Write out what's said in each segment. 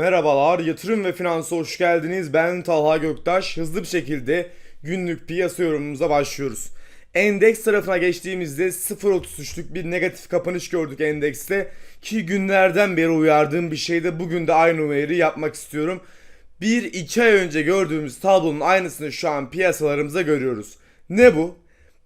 Merhabalar, yatırım ve finansa hoş geldiniz. Ben Talha Göktaş. Hızlı bir şekilde günlük piyasa yorumumuza başlıyoruz. Endeks tarafına geçtiğimizde 0.33'lük bir negatif kapanış gördük endekste. Ki günlerden beri uyardığım bir şeyde bugün de aynı uyarı yapmak istiyorum. 1-2 ay önce gördüğümüz tablonun aynısını şu an piyasalarımıza görüyoruz. Ne bu?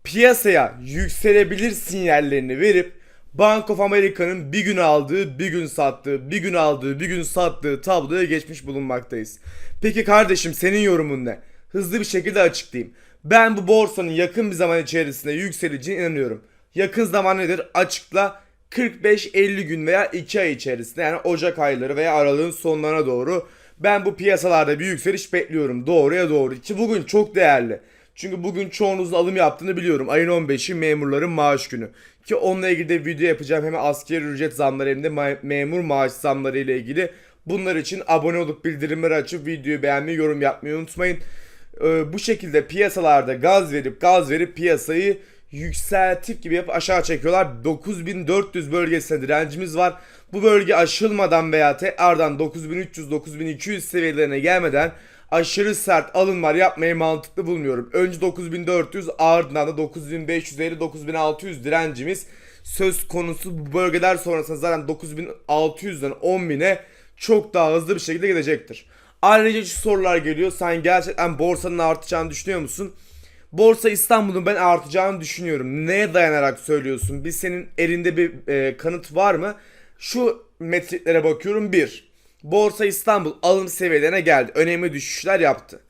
Piyasaya yükselebilir sinyallerini verip Bank of America'nın bir gün aldığı, bir gün sattığı, bir gün aldığı, bir gün sattığı tabloya geçmiş bulunmaktayız. Peki kardeşim senin yorumun ne? Hızlı bir şekilde açıklayayım. Ben bu borsanın yakın bir zaman içerisinde yükseleceğine inanıyorum. Yakın zaman nedir? Açıkla 45-50 gün veya 2 ay içerisinde yani Ocak ayları veya Aralık'ın sonlarına doğru ben bu piyasalarda bir yükseliş bekliyorum. Doğruya doğru. Ki bugün çok değerli. Çünkü bugün çoğunuzun alım yaptığını biliyorum. Ayın 15'i memurların maaş günü. Ki onunla ilgili de video yapacağım. Hem askeri ücret zamları hem de ma- memur maaş zamları ile ilgili. Bunlar için abone olup bildirimleri açıp videoyu beğenmeyi, yorum yapmayı unutmayın. Ee, bu şekilde piyasalarda gaz verip gaz verip piyasayı yükseltip gibi yapıp aşağı çekiyorlar. 9400 bölgesinde direncimiz var. Bu bölge aşılmadan veya tekrardan 9300-9200 seviyelerine gelmeden aşırı sert alımlar yapmayı mantıklı bulmuyorum. Önce 9400 ardından da 9550-9600 direncimiz söz konusu bu bölgeler sonrasında zaten 9600'den 10.000'e çok daha hızlı bir şekilde gidecektir. Ayrıca şu sorular geliyor. Sen gerçekten borsanın artacağını düşünüyor musun? Borsa İstanbul'un ben artacağını düşünüyorum. Neye dayanarak söylüyorsun? Bir senin elinde bir e, kanıt var mı? Şu metriklere bakıyorum. 1. Borsa İstanbul alım seviyelerine geldi. Önemli düşüşler yaptı.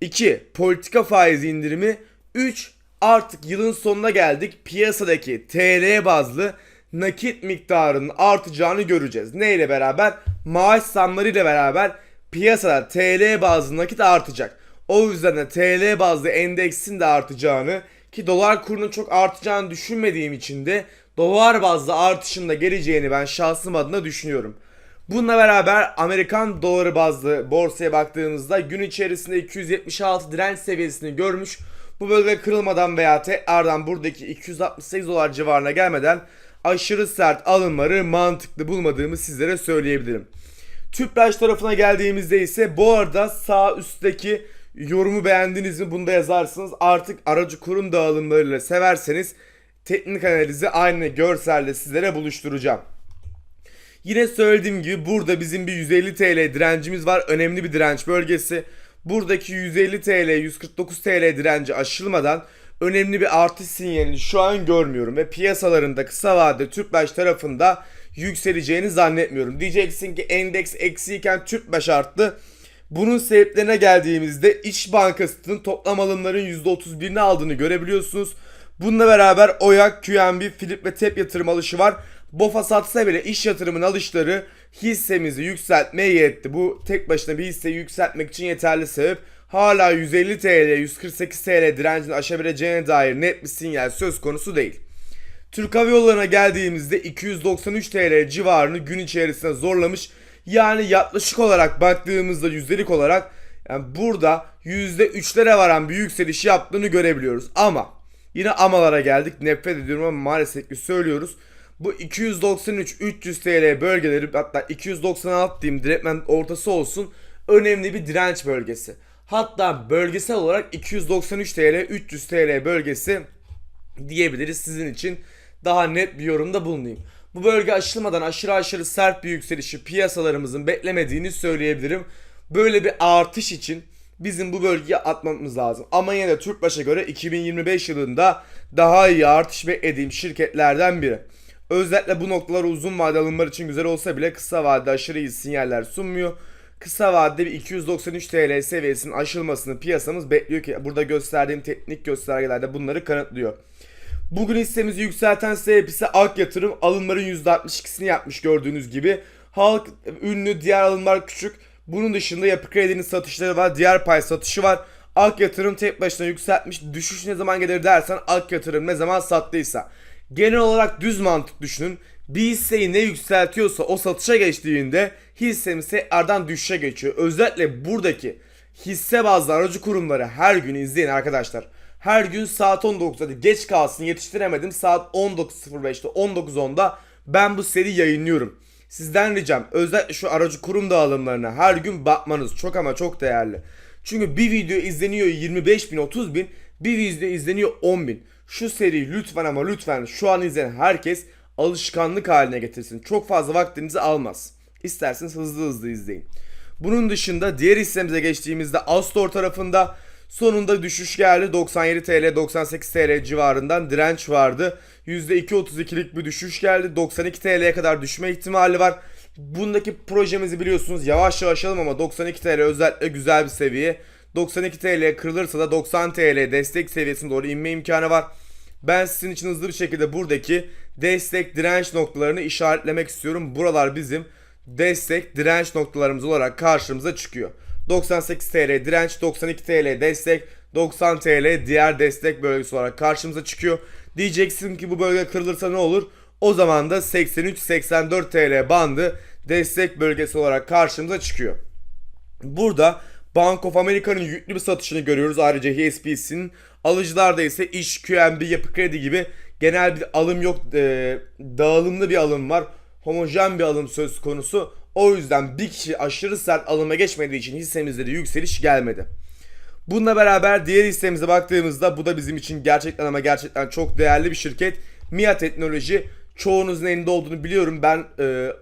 2. Politika faizi indirimi. 3. Artık yılın sonuna geldik. Piyasadaki TL bazlı nakit miktarının artacağını göreceğiz. Ne ile beraber? Maaş zamları ile beraber piyasada TL bazlı nakit artacak. O yüzden de TL bazlı endeksin de artacağını ki dolar kurunun çok artacağını düşünmediğim için de dolar bazlı artışın da geleceğini ben şahsım adına düşünüyorum. Bununla beraber Amerikan doları bazlı borsaya baktığımızda gün içerisinde 276 direnç seviyesini görmüş. Bu bölge kırılmadan veya tekrardan buradaki 268 dolar civarına gelmeden aşırı sert alımları mantıklı bulmadığımı sizlere söyleyebilirim. Tüpraş tarafına geldiğimizde ise bu arada sağ üstteki yorumu beğendiniz mi bunu yazarsınız. Artık aracı kurum dağılımlarıyla severseniz teknik analizi aynı görselle sizlere buluşturacağım. Yine söylediğim gibi burada bizim bir 150 TL direncimiz var. Önemli bir direnç bölgesi. Buradaki 150 TL, 149 TL direnci aşılmadan önemli bir artış sinyalini şu an görmüyorum. Ve piyasalarında kısa vadede Tüpraş tarafında yükseleceğini zannetmiyorum. Diyeceksin ki endeks eksiyken Tüpraş arttı. Bunun sebeplerine geldiğimizde İş Bankası'nın toplam alımların %31'ini aldığını görebiliyorsunuz. Bununla beraber OYAK, QNB, Philip ve TEP yatırım alışı var. BOFA satsa bile iş yatırımın alışları hissemizi yükseltmeye yetti. Bu tek başına bir hisseyi yükseltmek için yeterli sebep. Hala 150 TL, 148 TL direncini aşabileceğine dair net bir sinyal söz konusu değil. Türk Hava Yolları'na geldiğimizde 293 TL civarını gün içerisinde zorlamış. Yani yaklaşık olarak baktığımızda yüzdelik olarak yani burada %3'lere varan bir yükseliş yaptığını görebiliyoruz. Ama yine amalara geldik. Nefret ediyorum ama maalesef ki söylüyoruz. Bu 293-300 TL bölgeleri hatta 296 diyeyim direktmen ortası olsun önemli bir direnç bölgesi. Hatta bölgesel olarak 293 TL 300 TL bölgesi diyebiliriz sizin için daha net bir yorumda bulunayım. Bu bölge aşılmadan aşırı aşırı sert bir yükselişi piyasalarımızın beklemediğini söyleyebilirim. Böyle bir artış için bizim bu bölgeye atmamız lazım. Ama yine de Türkbaş'a göre 2025 yılında daha iyi artış beklediğim şirketlerden biri. Özellikle bu noktalar uzun vade alımlar için güzel olsa bile kısa vadede aşırı iyi sinyaller sunmuyor. Kısa vadede bir 293 TL seviyesinin aşılmasını piyasamız bekliyor ki burada gösterdiğim teknik göstergelerde bunları kanıtlıyor. Bugün hissemizi yükselten sebep ise Ak Yatırım alımların %62'sini yapmış gördüğünüz gibi. Halk ünlü diğer alımlar küçük. Bunun dışında yapı kredinin satışları var. Diğer pay satışı var. Ak Yatırım tek başına yükseltmiş. Düşüş ne zaman gelir dersen Ak Yatırım ne zaman sattıysa. Genel olarak düz mantık düşünün. Bir hisseyi ne yükseltiyorsa o satışa geçtiğinde hissemiz tekrardan düşüşe geçiyor. Özellikle buradaki hisse bazlı aracı kurumları her gün izleyin arkadaşlar. Her gün saat 19'da hadi geç kalsın yetiştiremedim saat 19.05'te 19.10'da ben bu seri yayınlıyorum. Sizden ricam özellikle şu aracı kurum dağılımlarına her gün bakmanız çok ama çok değerli. Çünkü bir video izleniyor 25 bin 30 bin bir video izleniyor 10 bin. Şu seri lütfen ama lütfen şu an izleyen herkes alışkanlık haline getirsin. Çok fazla vaktinizi almaz. İsterseniz hızlı hızlı izleyin. Bunun dışında diğer hissemize geçtiğimizde Astor tarafında sonunda düşüş geldi. 97 TL 98 TL civarından direnç vardı. %2.32'lik bir düşüş geldi. 92 TL'ye kadar düşme ihtimali var. Bundaki projemizi biliyorsunuz yavaş yavaş alalım ama 92 TL özellikle güzel bir seviye. 92 TL kırılırsa da 90 TL destek seviyesine doğru inme imkanı var. Ben sizin için hızlı bir şekilde buradaki destek direnç noktalarını işaretlemek istiyorum. Buralar bizim destek direnç noktalarımız olarak karşımıza çıkıyor. 98 TL direnç, 92 TL destek, 90 TL diğer destek bölgesi olarak karşımıza çıkıyor. Diyeceksin ki bu bölge kırılırsa ne olur? O zaman da 83-84 TL bandı destek bölgesi olarak karşımıza çıkıyor. Burada Bank of America'nın yüklü bir satışını görüyoruz. Ayrıca HSBC'nin alıcılarda ise iş, QNB, yapı kredi gibi genel bir alım yok. e, dağılımlı bir alım var. Homojen bir alım söz konusu. O yüzden bir kişi aşırı sert alıma geçmediği için hissemizde de yükseliş gelmedi. Bununla beraber diğer hissemize baktığımızda bu da bizim için gerçekten ama gerçekten çok değerli bir şirket. MIA Teknoloji çoğunuzun elinde olduğunu biliyorum. Ben e,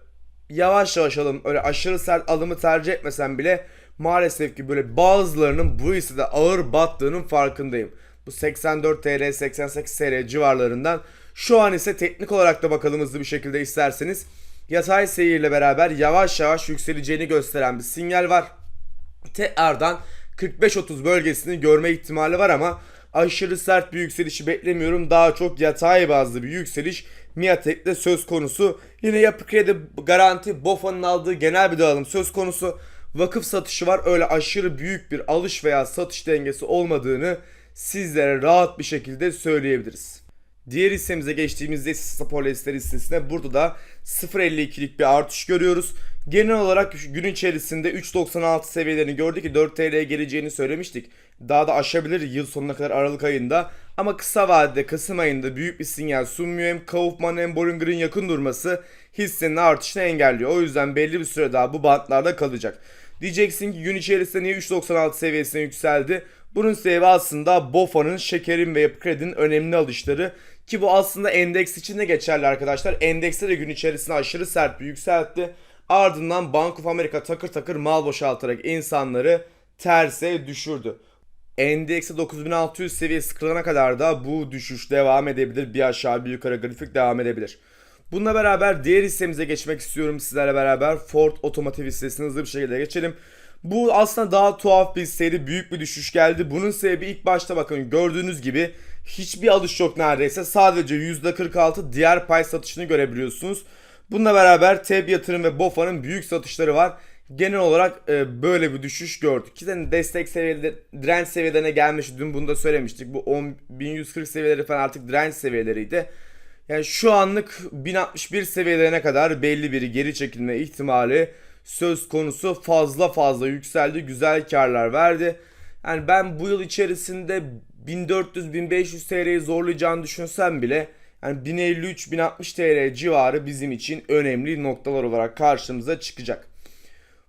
yavaş yavaş alım öyle aşırı sert alımı tercih etmesem bile maalesef ki böyle bazılarının bu hissede ağır battığının farkındayım. Bu 84 TL 88 TL civarlarından şu an ise teknik olarak da bakalım hızlı bir şekilde isterseniz yatay seyirle beraber yavaş yavaş yükseleceğini gösteren bir sinyal var tekrardan 45-30 bölgesini görme ihtimali var ama aşırı sert bir yükselişi beklemiyorum. Daha çok yatay bazlı bir yükseliş Miatek'te söz konusu. Yine yapı kredi garanti BOFA'nın aldığı genel bir dağılım söz konusu. Vakıf satışı var. Öyle aşırı büyük bir alış veya satış dengesi olmadığını sizlere rahat bir şekilde söyleyebiliriz. Diğer hissemize geçtiğimizde Sisa Polyester hissesine burada da 0.52'lik bir artış görüyoruz. Genel olarak gün içerisinde 3.96 seviyelerini gördük ki 4 TL'ye geleceğini söylemiştik. Daha da aşabilir yıl sonuna kadar Aralık ayında. Ama kısa vadede Kasım ayında büyük bir sinyal sunmuyor. Hem Kaufman hem Bollinger'ın yakın durması hissenin artışını engelliyor. O yüzden belli bir süre daha bu bantlarda kalacak. Diyeceksin ki gün içerisinde niye 3.96 seviyesine yükseldi? Bunun sebebi aslında BOFA'nın, şekerin ve yapı kredinin önemli alışları. Ki bu aslında endeks için de geçerli arkadaşlar. Endekste de gün içerisinde aşırı sert bir yükseltti. Ardından Bank of America takır takır mal boşaltarak insanları terse düşürdü. Endekse 9600 seviyesi kırılana kadar da bu düşüş devam edebilir. Bir aşağı bir yukarı grafik devam edebilir. Bununla beraber diğer hissemize geçmek istiyorum sizlerle beraber. Ford Otomotiv hissesini hızlı bir şekilde geçelim. Bu aslında daha tuhaf bir hisseydi. Büyük bir düşüş geldi. Bunun sebebi ilk başta bakın gördüğünüz gibi hiçbir alış yok neredeyse. Sadece %46 diğer pay satışını görebiliyorsunuz. Bununla beraber TEB yatırım ve BOFA'nın büyük satışları var. Genel olarak e, böyle bir düşüş gördük. Ki zaten destek seviyeleri, direnç seviyelerine gelmiş. Dün bunu da söylemiştik. Bu 10.140 seviyeleri falan artık direnç seviyeleriydi. Yani şu anlık 1061 seviyelerine kadar belli bir geri çekilme ihtimali söz konusu fazla fazla yükseldi. Güzel karlar verdi. Yani ben bu yıl içerisinde 1400-1500 TL'yi zorlayacağını düşünsem bile yani 1053-1060 TL civarı bizim için önemli noktalar olarak karşımıza çıkacak.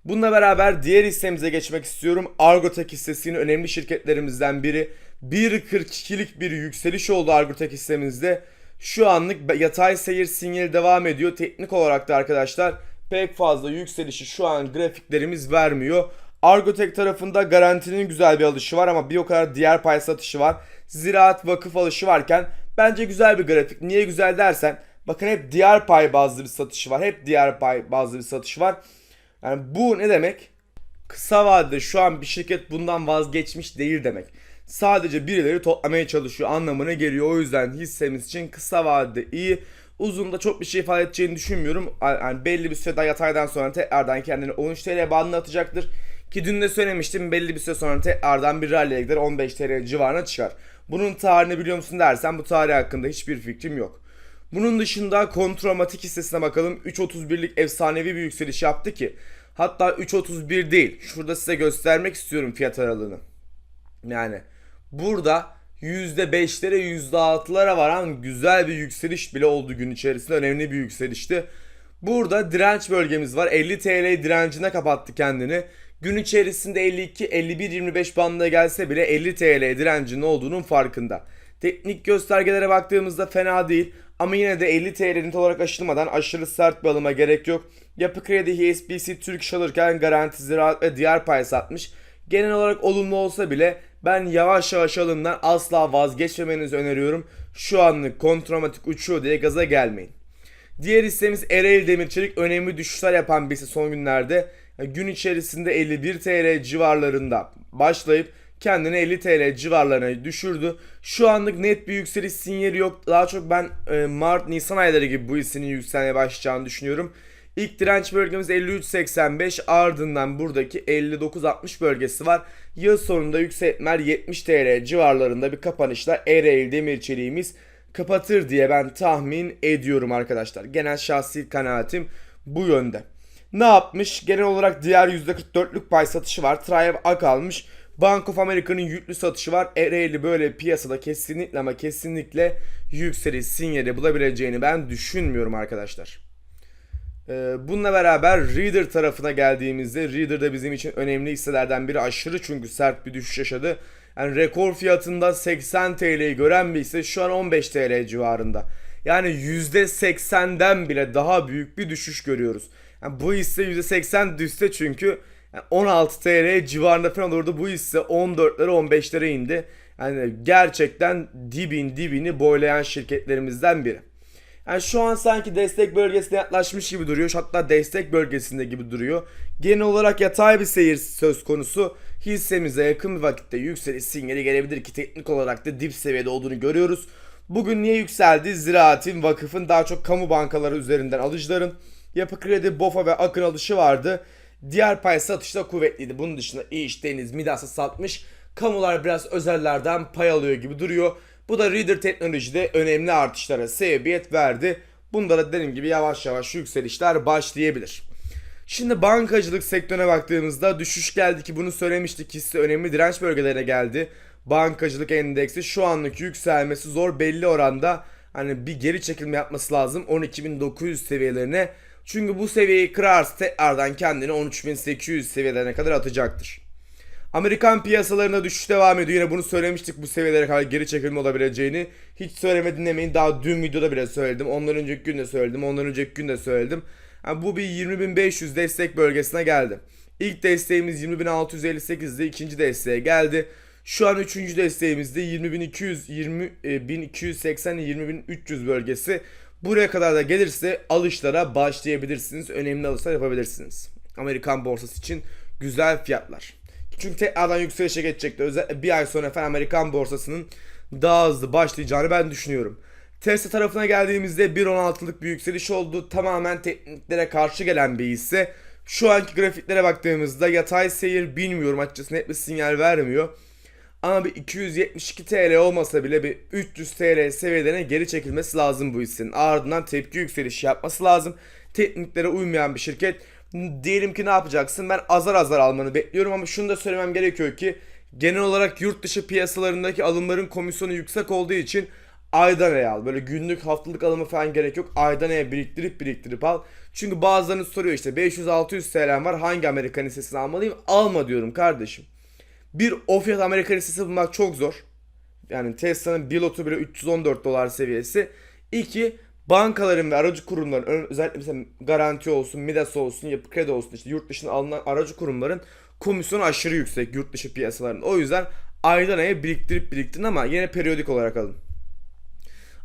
Bununla beraber diğer hissemize geçmek istiyorum. Argotek hissesinin önemli şirketlerimizden biri. 1.42'lik bir yükseliş oldu Argotek hissemizde. Şu anlık yatay seyir sinyali devam ediyor. Teknik olarak da arkadaşlar pek fazla yükselişi şu an grafiklerimiz vermiyor. Argotek tarafında garantinin güzel bir alışı var ama bir o kadar diğer pay satışı var. Ziraat vakıf alışı varken bence güzel bir grafik. Niye güzel dersen bakın hep diğer pay bazlı bir satışı var. Hep diğer pay bazlı bir satış var. Yani bu ne demek? Kısa vadede şu an bir şirket bundan vazgeçmiş değil demek. Sadece birileri toplamaya çalışıyor anlamına geliyor. O yüzden hissemiz için kısa vadede iyi. Uzun da çok bir şey ifade edeceğini düşünmüyorum. Yani belli bir süre daha yataydan sonra tekrardan kendini 13 TL bandına atacaktır. Ki dün de söylemiştim belli bir süre sonra tekrardan bir rally'e gider 15 TL civarına çıkar. Bunun tarihini biliyor musun dersen bu tarih hakkında hiçbir fikrim yok. Bunun dışında kontromatik hissesine bakalım. 3.31'lik efsanevi bir yükseliş yaptı ki. Hatta 3.31 değil. Şurada size göstermek istiyorum fiyat aralığını. Yani burada %5'lere %6'lara varan güzel bir yükseliş bile oldu gün içerisinde. Önemli bir yükselişti. Burada direnç bölgemiz var. 50 TL direncine kapattı kendini. Gün içerisinde 52 51 25 bandına gelse bile 50 TL direncinin olduğunun farkında. Teknik göstergelere baktığımızda fena değil ama yine de 50 TL net olarak aşılmadan aşırı sert bir alıma gerek yok. Yapı Kredi, HSBC, Türk alırken Garanti Ziraat ve diğer pay satmış. Genel olarak olumlu olsa bile ben yavaş yavaş alımdan asla vazgeçmemenizi öneriyorum. Şu anlık kontromatik uçuyor diye gaza gelmeyin. Diğer hissemiz Ereğli Demirçelik önemli düşüşler yapan bir hisse son günlerde. Gün içerisinde 51 TL civarlarında başlayıp kendini 50 TL civarlarına düşürdü. Şu anlık net bir yükseliş sinyali yok. Daha çok ben e, Mart Nisan ayları gibi bu hissinin yükselmeye başlayacağını düşünüyorum. İlk direnç bölgemiz 53.85 ardından buradaki 59.60 bölgesi var. Yıl sonunda yükseltmeler 70 TL civarlarında bir kapanışla Ereğli Demir Çeliğimiz kapatır diye ben tahmin ediyorum arkadaşlar. Genel şahsi kanaatim bu yönde. Ne yapmış? Genel olarak diğer %44'lük pay satışı var. Triumph Ak almış. Bank of America'nın yüklü satışı var. Ereğli böyle piyasada kesinlikle ama kesinlikle yükseliş sinyali bulabileceğini ben düşünmüyorum arkadaşlar. Ee, Bununla beraber Reader tarafına geldiğimizde Reader da bizim için önemli hisselerden biri aşırı çünkü sert bir düşüş yaşadı. Yani rekor fiyatında 80 TL'yi gören bir hisse şu an 15 TL civarında. Yani %80'den bile daha büyük bir düşüş görüyoruz. Yani bu hisse %80 düşse çünkü yani 16 TL civarında falan olurdu. Bu hisse 14'lere 15'lere indi. Yani gerçekten dibin dibini boylayan şirketlerimizden biri. Yani şu an sanki destek bölgesine yaklaşmış gibi duruyor. Hatta destek bölgesinde gibi duruyor. Genel olarak yatay bir seyir söz konusu. Hissemize yakın bir vakitte yükseliş sinyali gelebilir ki teknik olarak da dip seviyede olduğunu görüyoruz. Bugün niye yükseldi? Ziraatin, vakıfın daha çok kamu bankaları üzerinden alıcıların Yapı Kredi, BOFA ve Akın alışı vardı. Diğer pay satışta kuvvetliydi. Bunun dışında İş, Deniz, Midas'a satmış. Kamular biraz özellerden pay alıyor gibi duruyor. Bu da Reader teknolojide önemli artışlara sebebiyet verdi. Bunda da dediğim gibi yavaş yavaş yükselişler başlayabilir. Şimdi bankacılık sektörüne baktığımızda düşüş geldi ki bunu söylemiştik hisse önemli direnç bölgelerine geldi. Bankacılık endeksi şu anlık yükselmesi zor belli oranda hani bir geri çekilme yapması lazım 12.900 seviyelerine. Çünkü bu seviyeyi kırarsa tekrardan kendini 13.800 seviyelerine kadar atacaktır. Amerikan piyasalarında düşüş devam ediyor. Yine bunu söylemiştik bu seviyelere kadar geri çekilme olabileceğini. Hiç söylemedim demeyin. Daha dün videoda bile söyledim. Ondan önceki gün de söyledim. Ondan önceki gün de söyledim. Yani bu bir 20.500 destek bölgesine geldi. İlk desteğimiz 20.658'de ikinci desteğe geldi. Şu an üçüncü desteğimizde 20.200, 20.280, 20.300 bölgesi. Buraya kadar da gelirse alışlara başlayabilirsiniz. Önemli alışlar yapabilirsiniz. Amerikan borsası için güzel fiyatlar. Çünkü tekrardan yükselişe geçecektir. Özellikle bir ay sonra falan Amerikan borsasının daha hızlı başlayacağını ben düşünüyorum. Tesla tarafına geldiğimizde 1.16'lık bir yükseliş oldu. Tamamen tekniklere karşı gelen bir hisse. Şu anki grafiklere baktığımızda yatay seyir bilmiyorum açıkçası net bir sinyal vermiyor. Ama bir 272 TL olmasa bile bir 300 TL seviyelerine geri çekilmesi lazım bu hissenin. Ardından tepki yükselişi yapması lazım. Tekniklere uymayan bir şirket. Diyelim ki ne yapacaksın? Ben azar azar almanı bekliyorum ama şunu da söylemem gerekiyor ki genel olarak yurt dışı piyasalarındaki alımların komisyonu yüksek olduğu için aydan al. Böyle günlük haftalık alımı falan gerek yok. Aydan aya biriktirip biriktirip al. Çünkü bazılarınız soruyor işte 500-600 TL'm var hangi Amerikan hissesini almalıyım? Alma diyorum kardeşim. Bir o fiyat Amerikan hissesi bulmak çok zor. Yani Tesla'nın bir lotu bile 314 dolar seviyesi. İki bankaların ve aracı kurumların özellikle mesela garanti olsun, Midas olsun, yapı kredi olsun işte yurt dışına alınan aracı kurumların komisyonu aşırı yüksek yurt dışı piyasalarında. O yüzden aydan aya biriktirip biriktirin ama yine periyodik olarak alın.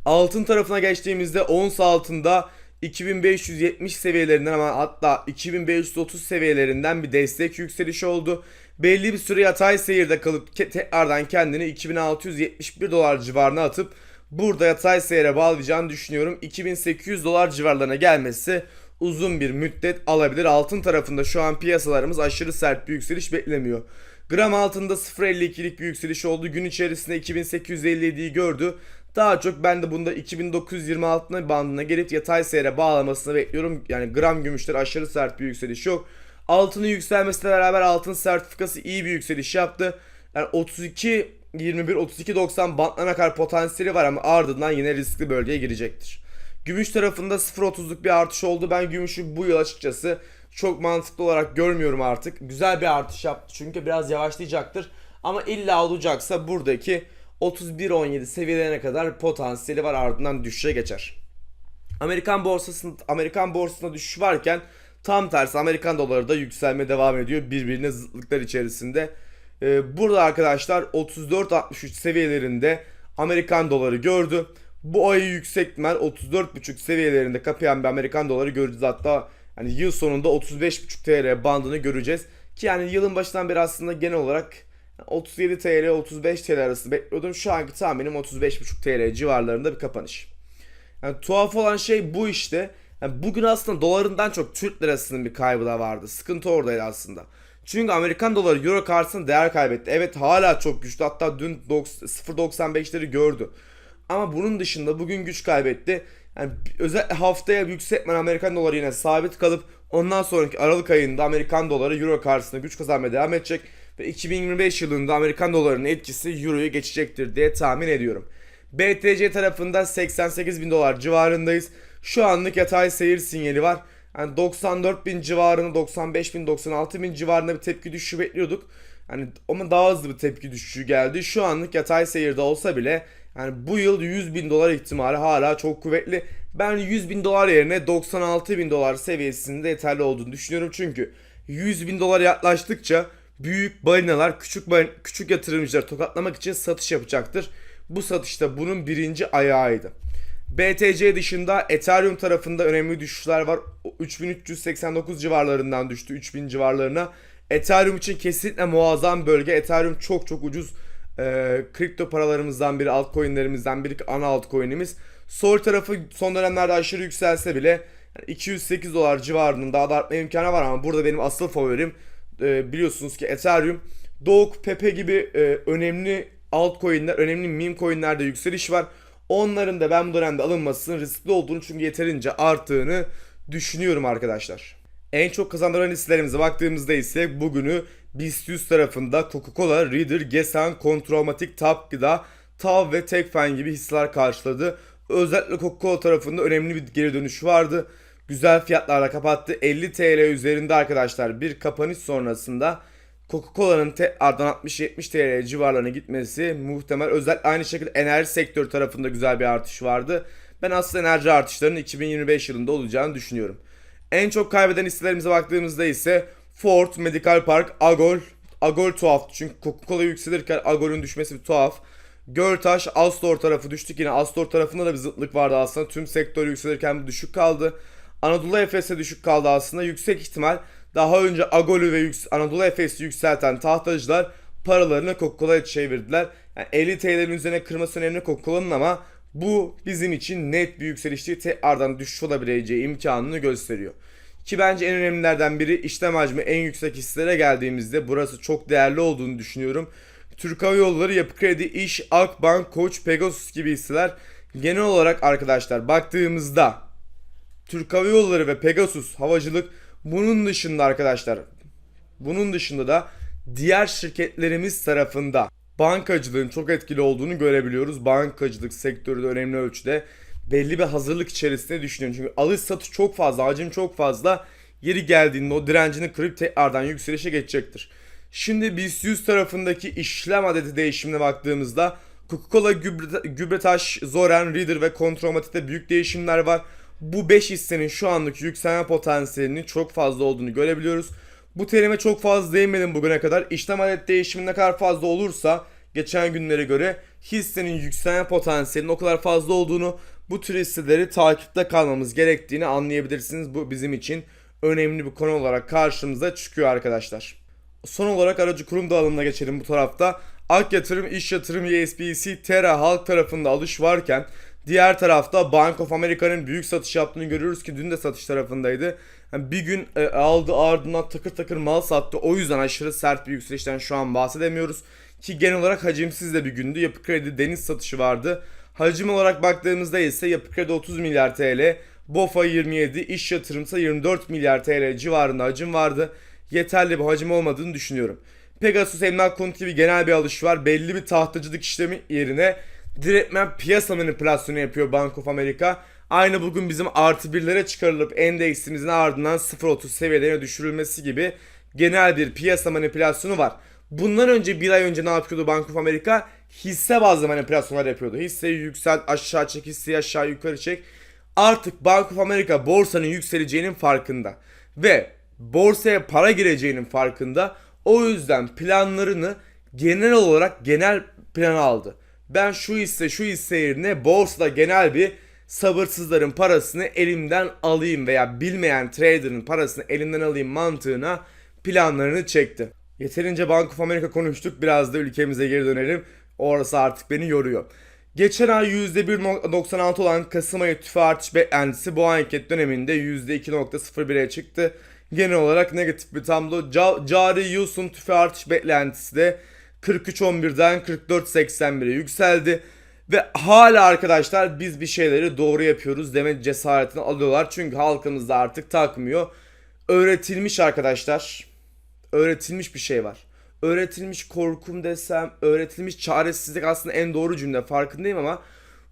Altın tarafına geçtiğimizde ons altında 2570 seviyelerinden ama hatta 2530 seviyelerinden bir destek yükselişi oldu. Belli bir süre yatay seyirde kalıp tekrardan kendini 2671 dolar civarına atıp burada yatay seyre bağlayacağını düşünüyorum. 2800 dolar civarlarına gelmesi uzun bir müddet alabilir. Altın tarafında şu an piyasalarımız aşırı sert bir yükseliş beklemiyor. Gram altında 0.52'lik bir yükseliş oldu. Gün içerisinde 2857'yi gördü. Daha çok ben de bunda 2926 bandına gelip yatay seyre bağlamasını bekliyorum. Yani gram gümüşler aşırı sert bir yükseliş yok. Altının yükselmesiyle beraber altın sertifikası iyi bir yükseliş yaptı. Yani 32 21 32 90 bantlarına kadar potansiyeli var ama ardından yine riskli bölgeye girecektir. Gümüş tarafında 0.30'luk bir artış oldu. Ben gümüşü bu yıl açıkçası çok mantıklı olarak görmüyorum artık. Güzel bir artış yaptı çünkü biraz yavaşlayacaktır. Ama illa olacaksa buradaki 31.17 seviyelerine kadar potansiyeli var ardından düşüşe geçer. Amerikan borsasında Amerikan borsasında düşüş varken tam tersi Amerikan doları da yükselmeye devam ediyor birbirine zıtlıklar içerisinde. Ee, burada arkadaşlar 34.63 seviyelerinde Amerikan doları gördü. Bu ayı yüksek ihtimal 34.5 seviyelerinde kapayan bir Amerikan doları göreceğiz. Hatta hani yıl sonunda 35.5 TL bandını göreceğiz. Ki yani yılın başından beri aslında genel olarak 37 TL 35 TL arası bekliyordum. Şu anki tahminim 35.5 TL civarlarında bir kapanış. Yani tuhaf olan şey bu işte. Yani bugün aslında dolarından çok Türk lirasının bir kaybı da vardı. Sıkıntı oradaydı aslında. Çünkü Amerikan doları euro karşısında değer kaybetti. Evet hala çok güçlü. Hatta dün 0.95'leri gördü. Ama bunun dışında bugün güç kaybetti. Yani özel haftaya yükseltmen Amerikan doları yine sabit kalıp ondan sonraki Aralık ayında Amerikan doları euro karşısında güç kazanmaya devam edecek ve 2025 yılında Amerikan dolarının etkisi euroyu geçecektir diye tahmin ediyorum. BTC tarafında 88 bin dolar civarındayız. Şu anlık yatay seyir sinyali var. Yani 94 bin civarında, 95 bin, 96 bin civarında bir tepki düşüşü bekliyorduk. Yani ama daha hızlı bir tepki düşüşü geldi. Şu anlık yatay seyirde olsa bile yani bu yıl 100 bin dolar ihtimali hala çok kuvvetli. Ben 100 bin dolar yerine 96 bin dolar seviyesinde yeterli olduğunu düşünüyorum. Çünkü 100 bin dolar yaklaştıkça büyük balinalar küçük balin, küçük yatırımcıları tokatlamak için satış yapacaktır. Bu satışta bunun birinci ayağıydı. BTC dışında Ethereum tarafında önemli düşüşler var. 3389 civarlarından düştü 3000 civarlarına. Ethereum için kesinlikle muazzam bölge. Ethereum çok çok ucuz e, kripto paralarımızdan biri, altcoin'lerimizden biri, ana altcoin'imiz. Sol tarafı son dönemlerde aşırı yükselse bile yani 208 dolar civarında daha da artma imkanı var ama burada benim asıl favorim e, biliyorsunuz ki Ethereum. Doge, Pepe gibi e, önemli altcoin'ler, önemli meme coin'lerde yükseliş var. Onların da ben bu dönemde alınmasının riskli olduğunu çünkü yeterince arttığını düşünüyorum arkadaşlar. En çok kazandıran hisselerimize baktığımızda ise bugünü BIST 100 tarafında Coca-Cola, Reader, Gesan, Kontrolmatik, Tap Gıda, TAV ve Tekfen gibi hisseler karşıladı. Özellikle Coca-Cola tarafında önemli bir geri dönüş vardı. Güzel fiyatlarla kapattı. 50 TL üzerinde arkadaşlar bir kapanış sonrasında Coca-Cola'nın tekrardan 60-70 TL civarlarına gitmesi muhtemel. Özellikle aynı şekilde enerji sektörü tarafında güzel bir artış vardı. Ben aslında enerji artışlarının 2025 yılında olacağını düşünüyorum. En çok kaybeden hisselerimize baktığımızda ise Ford, Medical Park, Agol. Agol tuhaf çünkü Coca-Cola yükselirken Agol'ün düşmesi tuhaf. Göltaş, Astor tarafı düştük yine. Astor tarafında da bir zıtlık vardı aslında. Tüm sektör yükselirken düşük kaldı. Anadolu Efes'e düşük kaldı aslında. Yüksek ihtimal daha önce Agol'ü ve yüks- Anadolu Efes'i yükselten tahtacılar paralarını Coca-Cola'ya çevirdiler. Yani 50 TL'nin üzerine kırması önemli Coca-Cola'nın ama bu bizim için net bir yükseliş değil tekrardan düşüş olabileceği imkanını gösteriyor. Ki bence en önemlilerden biri işlem hacmi en yüksek hisselere geldiğimizde burası çok değerli olduğunu düşünüyorum. Türk Hava Yolları, Yapı Kredi, İş, Akbank, Koç, Pegasus gibi hisseler genel olarak arkadaşlar baktığımızda Türk Hava Yolları ve Pegasus havacılık bunun dışında arkadaşlar bunun dışında da diğer şirketlerimiz tarafında bankacılığın çok etkili olduğunu görebiliyoruz. Bankacılık sektörü de önemli ölçüde belli bir hazırlık içerisinde düşünüyorum. Çünkü alış satış çok fazla, hacim çok fazla. Yeri geldiğinde o direncini kırıp tekrardan yükselişe geçecektir. Şimdi BIST 100 tarafındaki işlem adeti değişimine baktığımızda Coca-Cola, Gübre, Gübretaş, Zoren, Reader ve Kontromatik'te büyük değişimler var. Bu 5 hissenin şu anlık yükselme potansiyelinin çok fazla olduğunu görebiliyoruz. Bu terime çok fazla değinmedim bugüne kadar. İşlem adet değişimi ne kadar fazla olursa geçen günlere göre hissenin yükselme potansiyelinin o kadar fazla olduğunu bu tür hisseleri takipte kalmamız gerektiğini anlayabilirsiniz. Bu bizim için önemli bir konu olarak karşımıza çıkıyor arkadaşlar. Son olarak aracı kurum dağılımına geçelim bu tarafta. Ak yatırım, iş yatırım, YSBC, Terra halk tarafında alış varken diğer tarafta Bank of America'nın büyük satış yaptığını görüyoruz ki dün de satış tarafındaydı. Yani bir gün e, aldı ardından takır takır mal sattı. O yüzden aşırı sert bir yükselişten şu an bahsedemiyoruz. Ki genel olarak hacimsiz de bir gündü. Yapı Kredi deniz satışı vardı. Hacim olarak baktığımızda ise Yapı Kredi 30 milyar TL, BOFA 27, iş yatırımsa 24 milyar TL civarında hacim vardı. Yeterli bir hacim olmadığını düşünüyorum. Pegasus emlak konut gibi genel bir alış var. Belli bir tahtacılık işlemi yerine direktmen piyasa manipülasyonu yapıyor Bank of America. Aynı bugün bizim artı birlere çıkarılıp endeksimizin ardından 0.30 seviyelerine düşürülmesi gibi genel bir piyasa manipülasyonu var. Bundan önce bir ay önce ne yapıyordu Bank of America? Hisse bazlı manipülasyonlar yapıyordu. Hisseyi yükselt aşağı çek, hisseyi aşağı yukarı çek. Artık Bank of America borsanın yükseleceğinin farkında. Ve borsaya para gireceğinin farkında. O yüzden planlarını genel olarak genel plana aldı. Ben şu hisse şu hisse yerine borsada genel bir sabırsızların parasını elimden alayım veya bilmeyen trader'ın parasını elimden alayım mantığına planlarını çekti. Yeterince Bank of America konuştuk. Biraz da ülkemize geri dönelim. Orası artık beni yoruyor. Geçen ay %1.96 olan Kasım ayı tüfe artış beklentisi bu anket döneminde %2.01'e çıktı. Genel olarak negatif bir tablo. Ca- cari sonu tüfe artış beklentisi de 43.11'den 44.81'e yükseldi. Ve hala arkadaşlar biz bir şeyleri doğru yapıyoruz deme cesaretini alıyorlar. Çünkü halkımız da artık takmıyor. Öğretilmiş arkadaşlar. Öğretilmiş bir şey var. Öğretilmiş korkum desem, öğretilmiş çaresizlik aslında en doğru cümle farkındayım ama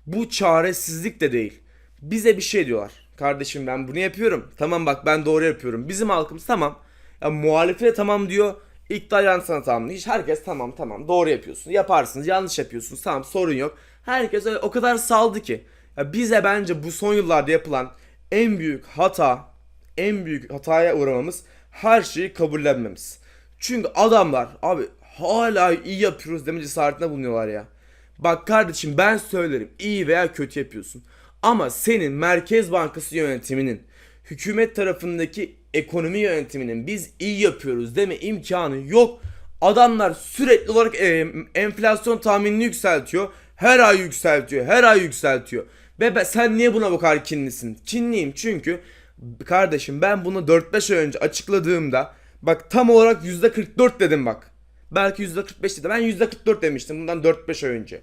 bu çaresizlik de değil. Bize bir şey diyorlar. Kardeşim ben bunu yapıyorum. Tamam bak ben doğru yapıyorum. Bizim halkımız tamam. Ya muhalefete tamam diyor. Sana tamam. Hiç herkes tamam tamam doğru yapıyorsun. Yaparsınız yanlış yapıyorsunuz tamam sorun yok. Herkes öyle o kadar saldı ki. Ya bize bence bu son yıllarda yapılan en büyük hata, en büyük hataya uğramamız her şeyi kabullenmemiz. Çünkü adamlar abi hala iyi yapıyoruz deme cesaretine bulunuyorlar ya. Bak kardeşim ben söylerim iyi veya kötü yapıyorsun. Ama senin Merkez Bankası yönetiminin hükümet tarafındaki ekonomi yönetiminin biz iyi yapıyoruz deme imkanı yok. Adamlar sürekli olarak e, enflasyon tahminini yükseltiyor. Her ay yükseltiyor. Her ay yükseltiyor. Ve ben- sen niye buna bu kadar kinlisin? Kinliyim çünkü kardeşim ben bunu 4-5 ay önce açıkladığımda bak tam olarak %44 dedim bak. Belki %45 dedim. Ben %44 demiştim bundan 4-5 ay önce.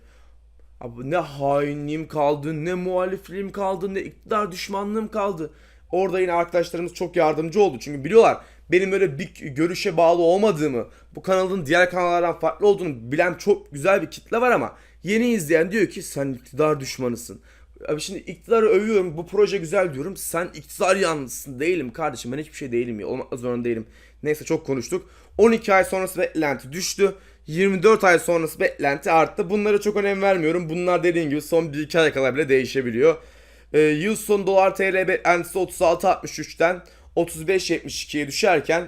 Abi ne hainliğim kaldı, ne muhalifliğim kaldı, ne iktidar düşmanlığım kaldı. Orada yine arkadaşlarımız çok yardımcı oldu. Çünkü biliyorlar benim öyle bir görüşe bağlı olmadığımı, bu kanalın diğer kanallardan farklı olduğunu bilen çok güzel bir kitle var ama yeni izleyen diyor ki sen iktidar düşmanısın. Abi şimdi iktidarı övüyorum, bu proje güzel diyorum. Sen iktidar yanlısın. Değilim kardeşim ben hiçbir şey değilim ya. Olmak zorunda değilim. Neyse çok konuştuk. 12 ay sonrası beklenti düştü. 24 ay sonrası beklenti arttı. Bunlara çok önem vermiyorum. Bunlar dediğim gibi son 1-2 ay kadar bile değişebiliyor. Ee, yıl sonu dolar TL beklentisi 36.63'ten 35.72'ye düşerken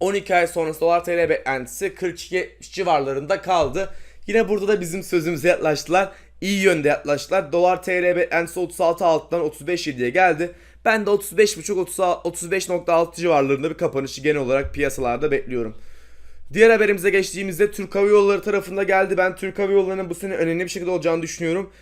12 ay sonrası dolar TL beklentisi 42 civarlarında kaldı. Yine burada da bizim sözümüze yaklaştılar. İyi yönde yaklaştılar. Dolar TL beklentisi 36 alttan 35.7'ye geldi. Ben de 35.5 35.6 civarlarında bir kapanışı genel olarak piyasalarda bekliyorum. Diğer haberimize geçtiğimizde Türk Hava Yolları tarafında geldi. Ben Türk Hava Yolları'nın bu sene önemli bir şekilde olacağını düşünüyorum.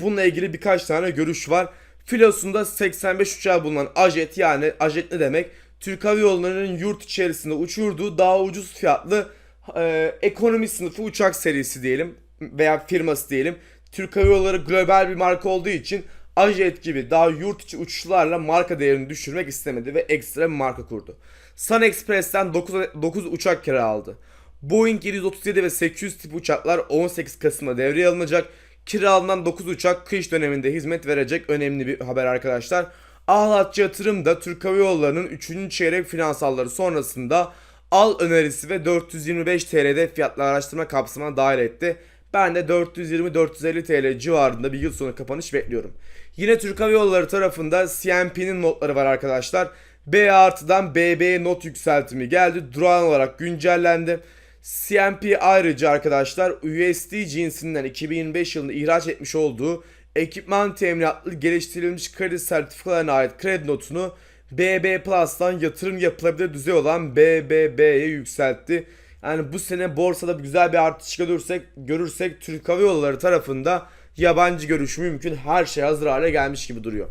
Bununla ilgili birkaç tane görüş var. Filosunda 85 uçağı bulunan Ajet yani Ajet ne demek? Türk Hava Yolları'nın yurt içerisinde uçurduğu daha ucuz fiyatlı e, ekonomi sınıfı uçak serisi diyelim veya firması diyelim. Türk Hava Yolları global bir marka olduğu için Ajet gibi daha yurt içi uçuşlarla marka değerini düşürmek istemedi ve ekstra bir marka kurdu. Sun Express'ten 9, 9 uçak kiraladı. Boeing 737 ve 800 tip uçaklar 18 Kasım'da devreye alınacak. Kiralanan 9 uçak kış döneminde hizmet verecek önemli bir haber arkadaşlar. Ahlatçı Yatırım da Türk Hava Yolları'nın 3. çeyrek finansalları sonrasında al önerisi ve 425 TL'de fiyatlar araştırma kapsamına dahil etti. Ben de 420-450 TL civarında bir yıl sonu kapanış bekliyorum. Yine Türk Hava Yolları tarafında CMP'nin notları var arkadaşlar. B artıdan BB'ye not yükseltimi geldi. Durağan olarak güncellendi. CMP ayrıca arkadaşlar USD cinsinden 2025 yılında ihraç etmiş olduğu ekipman teminatlı geliştirilmiş kredi sertifikalarına ait kredi notunu BB Plus'tan yatırım yapılabilir düzey olan BBB'ye yükseltti. Yani bu sene borsada güzel bir artış görürsek, görürsek Türk Hava Yolları tarafında yabancı görüş mümkün. Her şey hazır hale gelmiş gibi duruyor.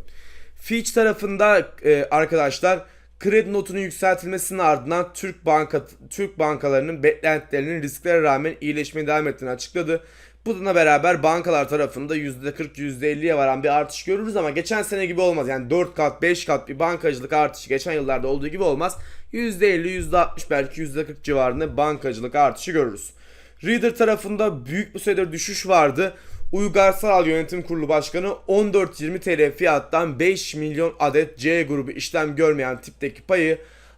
Fitch tarafında e, arkadaşlar kredi notunun yükseltilmesinin ardından Türk banka Türk bankalarının beklentilerinin risklere rağmen iyileşmeye devam ettiğini açıkladı. Bununla beraber bankalar tarafında %40 %50'ye varan bir artış görürüz ama geçen sene gibi olmaz. Yani 4 kat 5 kat bir bankacılık artışı geçen yıllarda olduğu gibi olmaz. %50 %60 belki %40 civarında bankacılık artışı görürüz. Reader tarafında büyük bir süredir düşüş vardı. Uygar Saral Yönetim Kurulu Başkanı 14.20 TL fiyattan 5 milyon adet C grubu işlem görmeyen tipteki payı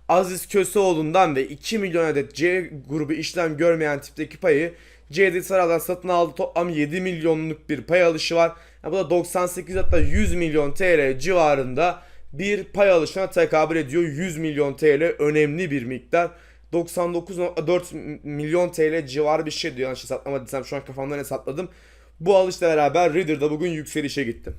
Aziz Köseoğlu'ndan ve 2 milyon adet C grubu işlem görmeyen tipteki payı CD Saral'dan satın aldı. Toplam 7 milyonluk bir pay alışı var. Yani bu da 98 hatta 100 milyon TL civarında bir pay alışına tekabül ediyor. 100 milyon TL önemli bir miktar. 99.4 milyon TL civarı bir şey diyor. Yanlış hesaplamadıysam şu an kafamdan hesapladım. Bu alışla beraber Reader'da bugün yükselişe gitti.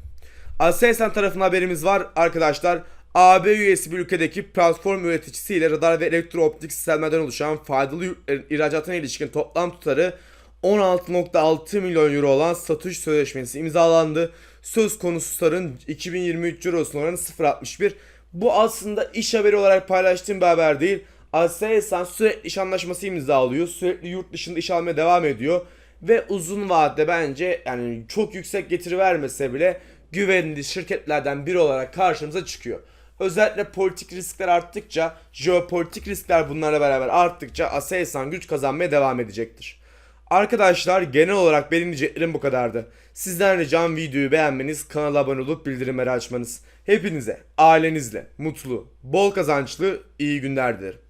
Aselsan tarafından haberimiz var arkadaşlar. AB üyesi bir ülkedeki platform üreticisiyle radar ve elektrooptik sistemlerden oluşan faydalı ihracatına ilişkin toplam tutarı 16.6 milyon euro olan satış sözleşmesi imzalandı. Söz konusu tutarın 2023 Ciros'un oranı 0.61. Bu aslında iş haberi olarak paylaştığım bir haber değil. Aselsan sürekli iş anlaşması imzalıyor. Sürekli yurt dışında iş almaya devam ediyor. Ve uzun vadede bence yani çok yüksek getiri vermese bile güvenilir şirketlerden biri olarak karşımıza çıkıyor. Özellikle politik riskler arttıkça, jeopolitik riskler bunlarla beraber arttıkça Aselsan güç kazanmaya devam edecektir. Arkadaşlar genel olarak benim diyeceklerim bu kadardı. Sizden ricam videoyu beğenmeniz, kanala abone olup bildirimleri açmanız. Hepinize, ailenizle, mutlu, bol kazançlı, iyi günler dilerim.